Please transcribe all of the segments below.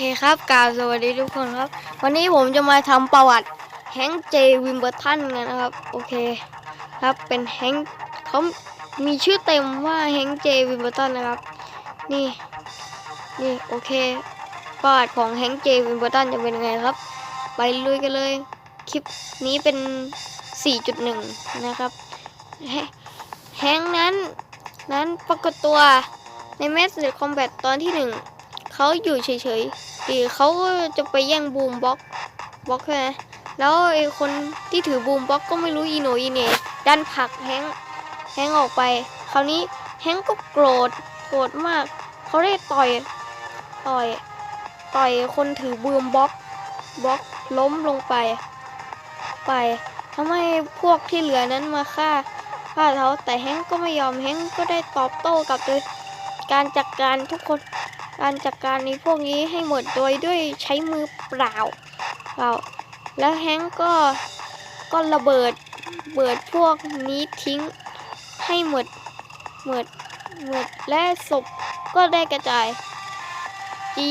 เคครับกาบสวัสดีทุกคนครับ วันนี้ผมจะมาทำประวัติแฮงเจวิมเบอร์ตันกันนะครับ โอเคครับเป็นแฮงเขามีชื่อเต็มว่าแฮงเจวิมเบอร์ตันนะครับ นี่นี่โอเค ประวัติของแฮงเจวิมเบอร์ตันจะเป็นยังไงครับ ไปลุยกันเลย คลิปนี้เป็น 4.1 นะครับแฮงนั้นนั้นปรากฏตัวในแมสเซจคอมแบทตอนที่หนึ่ง เขาอยู่เฉยๆดีเขาก็จะไปแย่งบูมบล็อกบล็อกใช่ไหมแล้วไอ้คนที่ถือบูมบล็อกก็ไม่รู้อีโนอีเน่ดันผลักแฮงแฮงออกไป คราวนี้แฮงก็โกรธโกรธมาก เขาได้ต่อยต่อยต่อยคนถือบูมบล็อกบล็อกล้มลงไป ไปทำให้พวกที่เหลือนั้นมาฆ่าฆ่าเขาแต่แฮงก็ไม่ยอมแฮงก็ได้ตอบโต้กลับโดยการจัดการทุกคน การจัดการในพวกนี้ให้หมดโดยด้วยใช้มือเปล่าเปล่า แล้วแฮงก์ก็ก็ระเบิดเบิดพวกนี้ทิ้งให้หมดหมดหมดและศพก็ได้กระจายจี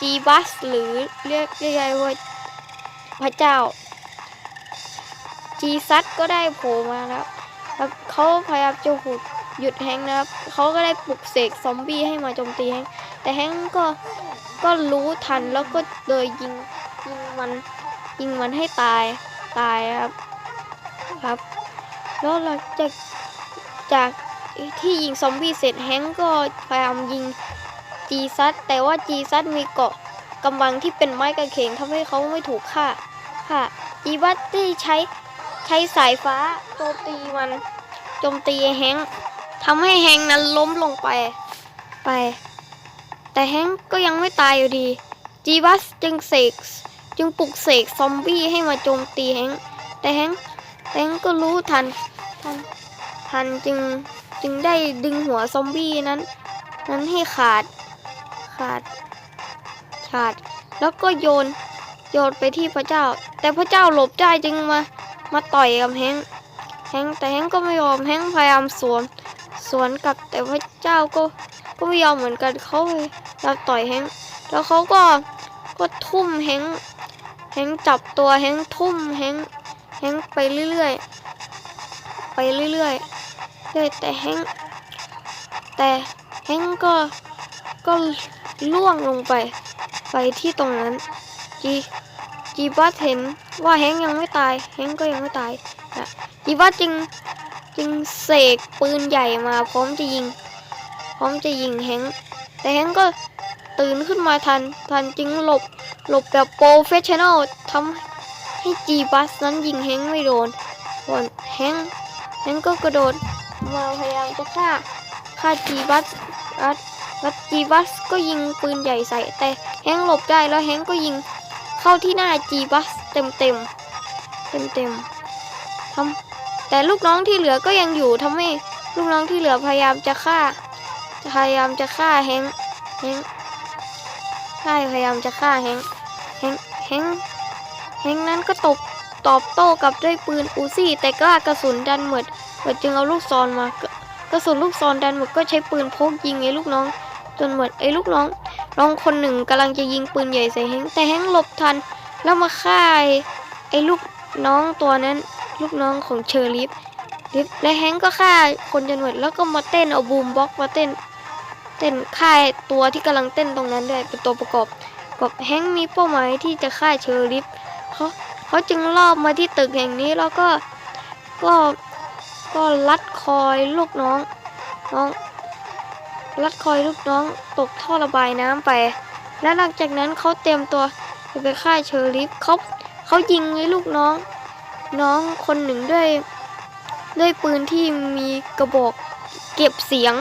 จีบัสหรือเรียกเรียกว่าพระเจ้า จีซัดก็ได้โผล่มาแล้วแล้วเขาพยายามจะหุด หยุดแฮงนะครับเขาก็ได้ปลุกเสกซอมบี้ให้มาโจมตีแฮงแต่แฮงก็ก็รู้ทันแล้วก็เลยยิงยิงมันยิงมันให้ตายตายครับครับ แล้วหลังจากจากที่ยิงซอมบี้เสร็จแฮงก็พยายามยิงจีซัดแต่ว่าจีซัดมีเกาะกำบังที่เป็นไม้กางเขนทำให้เขาไม่ถูกฆ่าค่ะจีบัตที่ใช้ใช้สายฟ้าโจมตีมันโจมตีแฮง ทำให้แฮงนั้นล้มลงไปไป แต่แฮงก็ยังไม่ตายอยู่ดี จีบัสจึงเสกจึงปลุกเสกซอมบี้ให้มาโจมตีแฮงแต่แฮงแฮงก็รู้ทันทันทันจึงจึงได้ดึงหัวซอมบี้นั้น นั้นให้ขาดขาดขาด แล้วก็โยนโยนไปที่พระเจ้า แต่พระเจ้าหลบได้จึงมามาต่อยกับแฮงแฮงแต่แฮงก็ไม่ยอมแฮงพยายามสวน วนกลับแต่พระเจ้าก็ก็ไม่ยอมเหมือนกันเขาเลยจับต่อยแฮงแล้วเขาก็ก็ทุ่มแฮงแฮงจับตัวแฮงทุ่มแฮงแฮงไปเรื่อยๆไปเรื่อยๆเรื่อยแต่แฮงแต่แฮงก็ก็ล่วงลงไป ไปที่ตรงนั้น จีจีบัสเห็นว่าแฮงยังไม่ตายแฮงก็ยังไม่ตายนะจีบัสจึง จึงเสกปืนใหญ่มาพร้อมจะยิง พร้อมจะยิงแฮงแต่แฮงก็ตื่นขึ้นมาทันทันจึงหลบหลบแบบโปรเฟชชั่นอลทำให้จีบัสนั้นยิงแฮงไม่โดนส่วนแฮงแฮงก็กระโดดมาพยายามจะฆ่าฆ่าจีบัสรัดแล้วจีบัสก็ยิงปืนใหญ่ใส่แต่แฮงหลบได้แล้วแฮงก็ยิงเข้าที่หน้าจีบัสเต็มเต็มเต็มเต็มทำ แต่ลูกน้องที่เหลือก็ยังอยู่ทำให้ลูกน้องที่เหลือพยายามจะฆ่าพยายามจะฆ่าแฮงแฮงค์ใช่พยายามจะฆ่าแฮงแฮงแฮงแฮงนั้นก็ตบตอบโต้กับด้วยปืนอูซี่ แต่ก็กระสุนดันหมดหมดจึงเอาลูกซอนมากระสุนลูกซอนดันหมดก็ใช้ปืนพกยิงไอ้ลูกน้องจนหมดไอ้ลูกน้องน้องคนหนึ่งกำลังจะยิงปืนใหญ่ใส่แฮงแต่แฮงหลบทันแล้วมาฆ่าไอ้ไอ้ลูกน้องตัวนั้น ลูกน้องของเชอริฟลิฟและแฮงก์ก็ฆ่าคนจนหมดแล้วก็มาเต้นเอาบูมบ็อกมาเต้น เต้นฆ่าตัวที่กำลังเต้นตรงนั้นด้วยเป็นตัวประกอบกับแฮงก์มีเป้าหมายที่จะฆ่าเชอริฟเขาเขาจึงลอบมาที่ตึกแห่งนี้แล้วก็ก็ก็ลัดคอยลูกน้องน้องลัดคอยลูกน้องตกท่อระบายน้ำไป และหลังจากนั้นเขาเตรียมตัวจะไปฆ่าเชอริฟเขาเขายิงไอ้ลูกน้อง น้องคนหนึ่งด้วยด้วยปืนที่มีกระบอกเก็บเสียง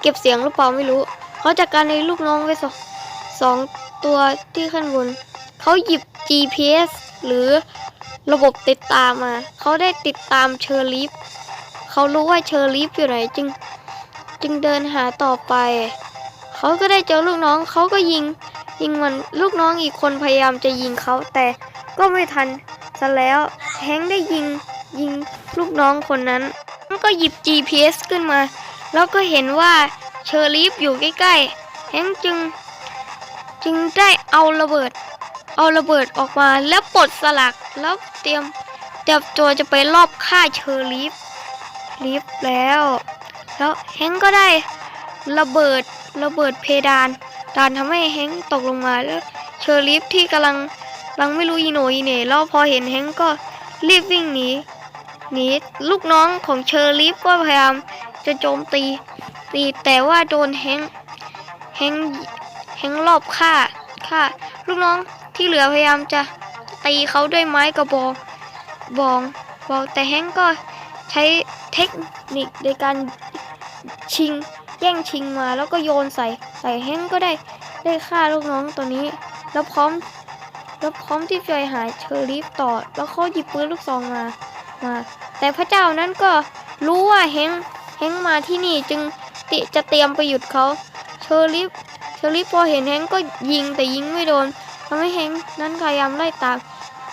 เก็บเสียงหรือเปล่าไม่รู้ เขาจัดการในลูกน้องไว้สองสองตัวที่ขั้นบน เขาหยิบ GPS หรือระบบติดตามมา เขาได้ติดตามเชอร์ลีฟเขารู้ว่าเชอร์ลีฟอยู่ไหนจึง จึงเดินหาต่อไป เขาก็ได้เจอลูกน้องเขาก็ยิง ยิงมันลูกน้องอีกคนพยายามจะยิงเขาแต่ก็ไม่ทันซะแล้ว แฮงได้ยิงยิงลูกน้องคนนั้น มันก็หยิบ GPS ขึ้นมา แล้วก็เห็นว่าเชอร์ลีฟอยู่ใกล้ๆ แฮงจึง จึงได้เอาระเบิด เอาระเบิดออกมาแล้วปลดสลักแล้วเตรียมเตรียมตัวจะไปรอบฆ่าเชอรีฟลีฟแล้ว แล้วแฮงก็ได้ระเบิดระเบิดเพดานดานทำให้แฮงตกลงมาแล้วเชอรีฟที่กำลังกำลังไม่รู้อีโนอีเน่แล้วพอเห็นแฮงก็ รีบวิ่งหนีหนีลูกน้องของเชอร์ลีฟก็พยายามจะโจมตี ตีแต่ว่าโดนแฮงแฮงแฮงรอบฆ่าฆ่า ลูกน้องที่เหลือพยายามจะตีเขาด้วยไม้กระบองบองบอกแต่แฮงก็ใช้เทคนิคในการชิงแย่งชิงมาแล้วก็โยนใส่ ใส่แฮงก็ได้ได้ฆ่าลูกน้องตัวนี้ แล้วพร้อม แล้วพร้อมที่จะหาเชอรีฟต่อ แล้วเขาหยิบปืนลูกซองมามา แต่พระเจ้านั้นก็รู้ว่าแฮงก์แฮงมาที่นี่จึงติจะเตรียมไปหยุดเขาเชอรีฟเชอรีฟพอเห็นแฮงก็ยิงแต่ยิงไม่โดนทำให้แฮงนั้นพยายามไล่ตาม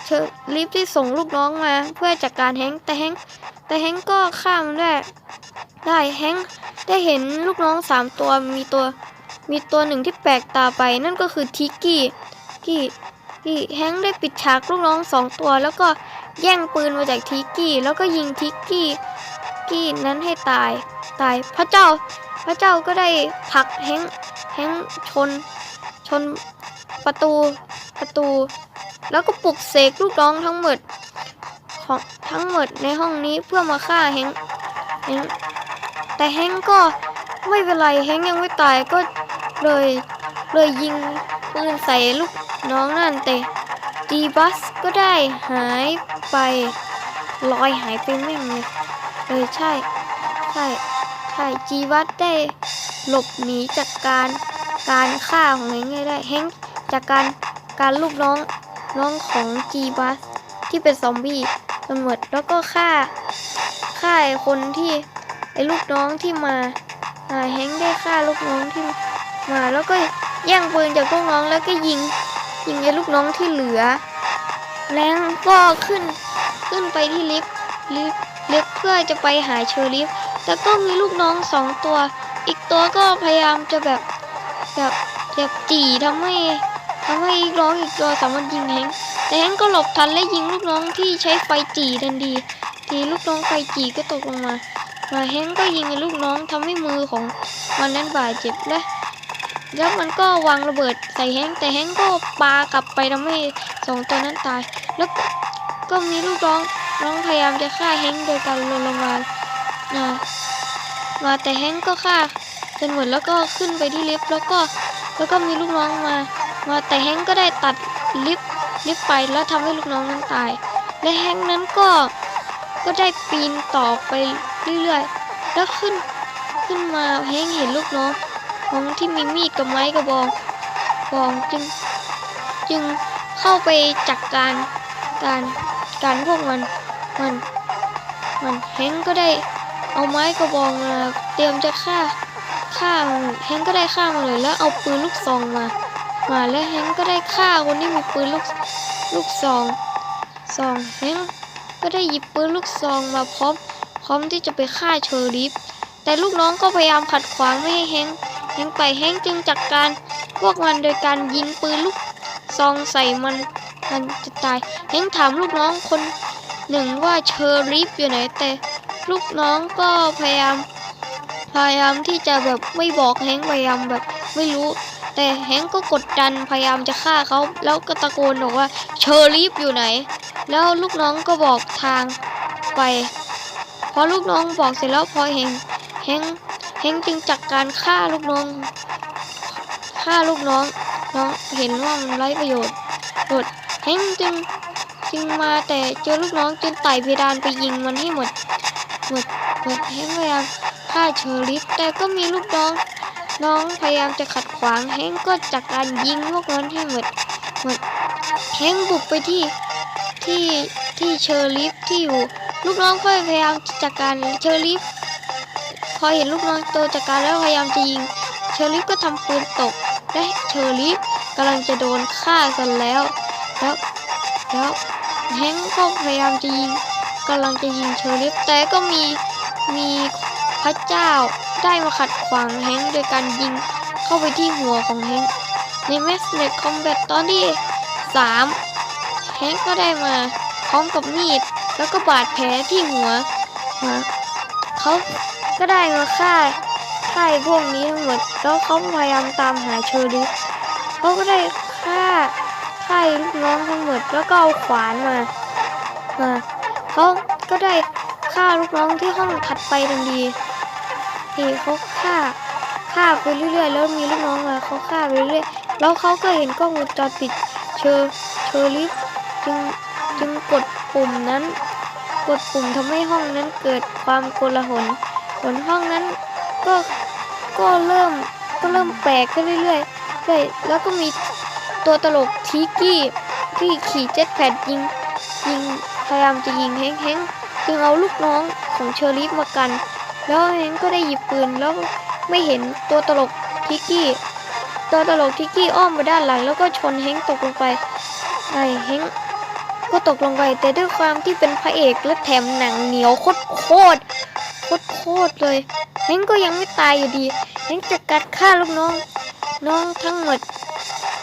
เชอรีฟที่ส่งลูกน้องมาเพื่อจัดการแฮงแต่แฮงแต่แฮงก็ฆ่ามได้ได้แฮงได้เห็นลูกน้องสามตัวมีตัว มีตัวหนึ่งที่แปลกตาไปนั่นก็คือทิกกี้ที่ ที่แฮงได้ปิดฉากลูกน้องสองตัว แล้วก็แย่งปืนมาจากทิกกี้ แล้วก็ยิงทิกกี้กี้นั้นให้ตายตายพระเจ้า พระเจ้าก็ได้ผลักแฮงแฮงชนชนประตูประตู แล้วก็ปลุกเสกลูกน้องทั้งหมดของทั้งหมดในห้องนี้เพื่อมาฆ่าแฮงแฮงแต่แฮงก็ไม่เป็นไรแฮงยังไม่ตายก็เลยเลยยิงปืนใส่ลูก น้องนั่นแต่ดีบัสก็ได้หายไปลอยหายไปแม่งเลยเลยใช่ ใช่ใช่จีบัสได้หลบหนีจากการการฆ่าของแฮงได้แฮงค์จากการการลูกน้องน้องของจีบัสที่เป็นซอมบี้ตำรวจแล้วก็ฆ่าฆ่าไอคนที่ไอ้ลูกน้องที่มาอ่าแฮงค์ได้ฆ่าลูกน้องที่มาแล้วก็แย่งปืนจากลูกน้องแล้วก็ยิง ยิงไอ้ลูกน้องที่เหลือ แล้วก็ขึ้นขึ้นไปที่ลิฟต์ลิฟต์ลิฟต์เพื่อจะไปหาเชอริฟ แต่ก็มีลูกน้องสองตัว อีกตัวก็พยายามจะแบบแบบแบบจี่ทำให้ทำให้อีกน้องอีกตัวสามารถยิงแฮงแต่แฮงก็หลบทันและยิงลูกน้องที่ใช้ไฟจี่ทันทีทีลูกน้องไฟจี่ก็ตกลงมามาแฮงก็ยิงไอ้ลูกน้องทำให้มือของมันนั้นบาดเจ็บและ แล้วมันก็วางระเบิดใส่แฮงแต่แฮงก็ปากลับไปทำให้สองตัวนั้นตาย แล้วก็มีลูกน้องน้องพยายามจะฆ่าแฮงโดยการลงลงมานะมาแต่แฮงก็ฆ่าจนหมดแล้วก็ขึ้นไปที่ลิฟต์แล้วก็แล้วก็มีลูกน้องมา มาแต่แฮงก็ได้ตัดลิฟต์ลิฟต์ไปแล้วทำให้ลูกน้องนั้นตาย และแฮงนั้นก็ก็ได้ปีนต่อไปเรื่อยๆแล้วขึ้นขึ้นมาแฮงเห็นลูกน้อง ของที่มีมีดกับไม้กระบองบองจึงจึงเข้าไปจัดการการการพวกมันมันมันแฮงก็ได้เอาไม้กระบองมาเตรียมจะฆ่าฆ่ามันแฮงก็ได้ฆ่ามันเลยแล้วเอาปืนลูกซองมา มาแล้วแฮงก็ได้ฆ่าคนที่มีปืนลูกลูกซองซองแฮงก์ก็ได้หยิบปืนลูกซองมาพร้อมพร้อมที่จะไปฆ่าเชอริฟแต่ลูกน้องก็พยายามขัดขวางไม่ให้แฮง ก์แฮงก์ไปแฮงจึงจัดการพวกมันโดยการยิงปืนลูกซองใส่มันมันจะตายแฮงถามลูกน้องคนหนึ่งว่าเชอริฟอยู่ไหนแต่ลูกน้องก็พยายาม พยายามที่จะแบบไม่บอกแฮงพยายามแบบไม่รู้ แต่แฮงก็กดดันพยายามจะฆ่าเขาแล้วก็ตะโกนบอกว่าเชอรีฟอยู่ไหน แล้วลูกน้องก็บอกทางไปพอลูกน้องบอกเสร็จแล้วพอแฮงแฮง แฮงจึงจัดการฆ่าลูกน้องฆ่าลูกน้องน้องเห็นว่ามันไร้ประโยชน์หมดแฮงจึงจึงมาแต่เจอลูกน้องจึงไต่เพดานไปยิงมันให้หมด หมดหมดแฮงพยายามฆ่าเชอริฟแต่ก็มีลูกน้องน้องพยายามจะขัดขวางแฮงก็จากการยิงพวกนั้นให้หมดหมดแฮงบุกไปที่ที่ที่เชอริฟที่อยู่ ลูกน้องก็พยายามจัดการเชอริฟ พอเห็นลูกน้องโตจัดการแล้วพยายามจะยิง เชอริฟก็ทำปืนตก และเชอริฟกำลังจะโดนฆ่ากันแล้ว แล้วแล้วแฮงก็พยายามจะยิงกำลังจะยิงเชอริฟแต่ก็มีมีพระเจ้าได้มาขัดขวางแฮงโดยการยิงเข้าไปที่หัวของแฮงในแมสเน็ตคอมแบทตอนที่สามแฮงก็ได้มาพร้อมกับมีด แล้วก็บาดแผลที่หัว เขา ก็ได้มาฆ่าฆ่าพวกนี้ทั้งหมดแล้วเขาพยายามตามหาเชอริฟเขาก็ได้ฆ่าฆ่าลูกน้องทั้งหมดแล้วก็เอาขวานมามาเขาก็ได้ฆ่าลูกน้องที่ห้องถัดไปทันทีทีเขาฆ่าฆ่าไปเรื่อยๆ แล้วมีลูกน้องมาเขาฆ่าไปเรื่อยๆแล้วเขาก็เห็นกล้องวงจรปิดเชอเชอริฟจึงจึงกดปุ่มนั้น กดปุ่มทำให้ห้องนั้นเกิดความโกลาหล ผลห้องนั้นก็ก็เริ่มก็เริ่มแปลกขึ้นเรื่อยๆเรื่อยแล้วก็มีตัวตลกทีกี้ที่ขี่เจ็ตแพดยิงยิงพยายามจะยิงแฮงค์แฮงจึงเอาลูกน้องของเชอริฟมากัน แล้วแฮงก็ได้หยิบปืนแล้วไม่เห็นตัวตลกทิกกี้ตัวตลกทิกกี้อ้อมไปด้านหลัง แล้วก็ชนแฮงตกลงไปไอ้แฮงก็ตกลงไปแต่ด้วยความที่เป็นพระเอกและแถมหนังเหนียวโคตร โคตรเลยแฮงก็ยังไม่ตายอยู่ดีแฮงค์จะกัดฆ่าลูกน้อง น้องทั้งหมด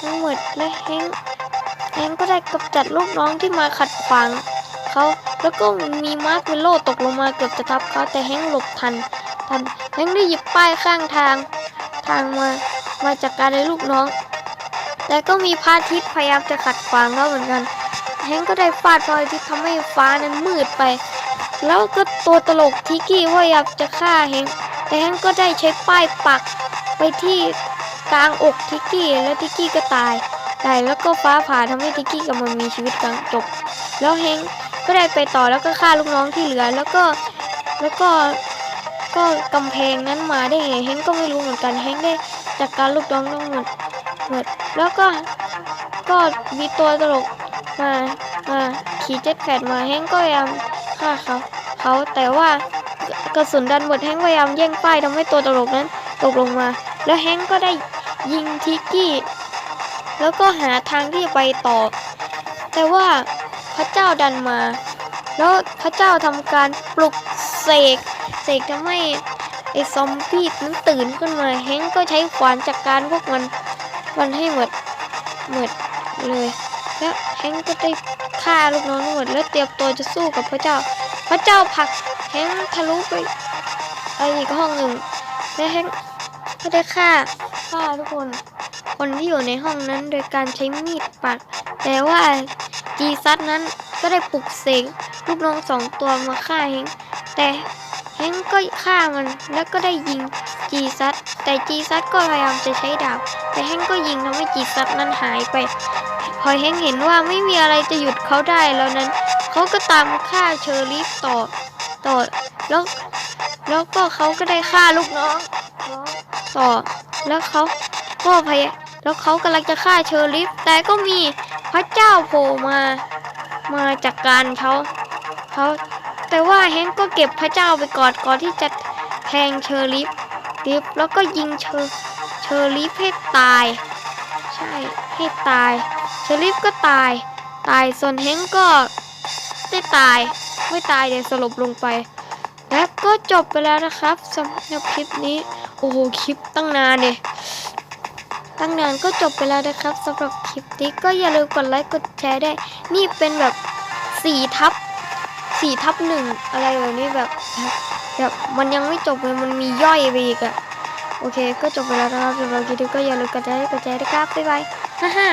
ทั้งหมดและแฮงค์แฮงก็ได้กำจัดลูกน้องที่มาขัดขวางเขาแล้วก็มีมาร์คเวโลตกลงมาเกือบจะทับเขาแต่แฮงหลบทันทันแฮงได้หยิบป้ายข้างทาง ทางมามาจากการในลูกน้อง แต่ก็มีพระอาทิตย์พยายามจะขัดขวางเขาเหมือนกันแฮงก์ก็ได้ฟาดพระอาทิตย์ทำให้ฟ้านั้นมืดไป แล้วก็ตัวตลกทิกกี้พยายามจะฆ่าแฮงแต่แฮงก็ได้ใช้ป้ายปักไปที่กลางอกทิกกี้แล้วทิกกี้ก็ตายได้แล้วก็ฟ้าผ่าทำให้ทิกกี้กำลังมีชีวิตกลางจบ แล้วเฮงก็ได้ไปต่อแล้วก็ฆ่าลูกน้องที่เหลือแล้วก็แล้วก็ก็กำแพงนั้นมาได้ไงเฮงก็ไม่รู้เหมือนกันเฮงได้จัดการลูกน้องทั้งหมดหมดแล้วก็ก็มีตัวตลกมามาขี่เจ็ตแพดมาเฮงก็พยายาม ฆ่าเขาเขาแต่ว่ากระสุนดันหมดเฮงพยายามแย่งป้ายทำให้ตัวตลกนั้นตกลงมา แล้วเฮงก็ได้ยิงทิกกี้ แล้วก็หาทางที่จะไปต่อ แต่ว่าพระเจ้าดันมา แล้วพระเจ้าทำการปลุกเสกเสกทำให้ไอ้ซอมบี้นั้นตื่นขึ้นมาเฮงก็ใช้ขวานจัดการพวกมันมันให้หมดหมดเลย แล้วเฮงก็ได้ฆ่าลูกน้องทั้งหมดแล้วเตรียมตัวจะสู้กับพระเจ้า พระเจ้าผลักเฮงทะลุไปไอ้อีกห้องหนึ่ง และเฮงก็ได้ฆ่าฆ่าทุกคน คนที่อยู่ในห้องนั้นโดยการใช้มีดปัด แต่ว่าจีซัดนั้นก็ได้ปลุกเสกลูกน้องสองตัวมาฆ่าเฮงแต่เฮงก็ฆ่ามันแล้วก็ได้ยิงจีซัดแต่จีซัดก็พยายามจะใช้ดาบแต่เฮงก็ยิงทำให้จีซัดนั้นหายไป พอเฮงเห็นว่าไม่มีอะไรจะหยุดเขาได้แล้วนั้น เขาก็ตามฆ่าเชอรี่ต่อต่อแล้วแล้วก็เขาก็ได้ฆ่าลูกน้องต่อแล้วเขาก็พยายแล้วเขากำลังจะฆ่าเชอริฟแต่ก็มีพระเจ้าโผล่มามาจากการเขาเขาแต่ว่าแฮงก็เก็บพระเจ้าไปก่อนก่อนที่จะแทงเชอริฟริฟแล้วก็ยิงเชอเชอริฟให้ตาย ใช่ให้ตาย ชอริฟก็ตาย ตายส่วนแฮงก็ได้ตาย ไม่ตายเดี๋ยวสลบลงไป และก็จบไปแล้วนะครับสำหรับคลิปนี้ โอ้โห คลิปตั้งนานเนี่ยตั้งนานก็จบไปแล้วนะครับสำหรับคลิปนี้ก็อย่าลืมกดไลค์กดแชร์ได้ นี่เป็นแบบ4ทับ4ทับหนึ่งอะไรแบบนี้แบบแบบมันยังไม่จบเลยมันมีย่อยไปอีกอะโอเค ก็จบไปแล้วนะครับสำหรับคลิปนี้ก็อย่าลืมกดไลค์กดแชร์ด้วยครับบ๊ายบายฮ่าฮ่า